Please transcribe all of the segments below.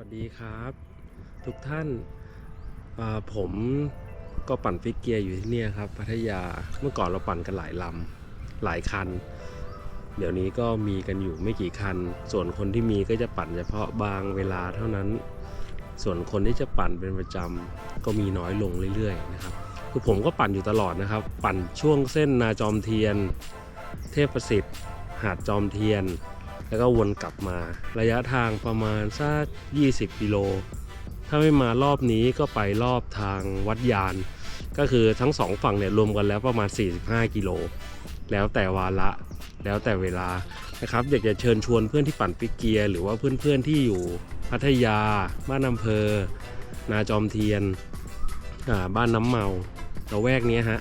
วัสดีครับ ทุกท่านาผมก็ปั่นฟิกเกียร์อยู่ที่นี่ครับพัทยาเมื่อก่อนเราปั่นกันหลายลำหลายคัน เดี๋ยวนี้ก็มีกันอยู่ไม่กี่คัน ส่วนคนที่มีก็จะปั่นเฉพาะบางเวลาเท่านั้น ส่วนคนที่จะปั่นเป็นประจำก็มีน้อยลงเรื่อยๆนะครับคือผมก็ปั่นอยู่ตลอดนะครับ ปั่นช่วงเส้นนาจอมเทียน เทพประสิทธิ์ หาดจอมเทียน แล้วก็วนกลับมา ระยะทางประมาณสัก 20 กิโล ถ้าไม่มารอบนี้ก็ไปรอบทางวัดยาน ก็คือทั้งสองฝั่งเนี่ยรวมกันแล้วประมาณ 45 กิโล แล้วแต่วาระ แล้วแต่เวลานะครับ อยากจะเชิญชวนเพื่อนที่ปั่นปิกเกียร์หรือว่าเพื่อนๆที่อยู่พัทยา บ้านอำเภอ นาจอมเทียน บ้านน้ำเมาละแวกนี้ฮะ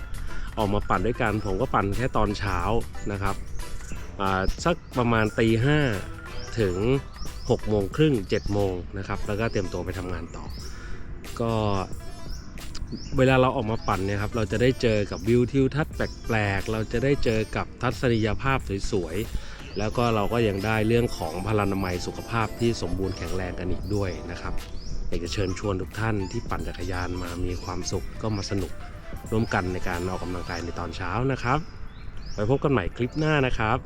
ออกมาปั่นด้วยกัน ผมก็ปั่นแค่ตอนเช้านะครับ สักประมาณตีห้าถึง6โมงครึ่ง7โมงนะครับ แล้วก็เตรียมตัวไปทำงานต่อ ก็เวลาเราออกมาปั่นเนี่ยครับ เราจะได้เจอกับวิวทิวทัศน์แปลกๆ เราจะได้เจอกับทัศนียภาพสวยๆ แล้วก็เราก็ยังได้เรื่องของพลานามัยสุขภาพที่สมบูรณ์แข็งแรงกันอีกด้วยนะครับอยากจะเชิญชวนทุกท่านที่ปั่นจักรยานมามีความสุขก็มาสนุกร่วมกันในการออกกำลังกายในตอนเช้านะครับไว้พบกันใหม่คลิปหน้านะครับ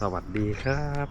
สวัสดีครับ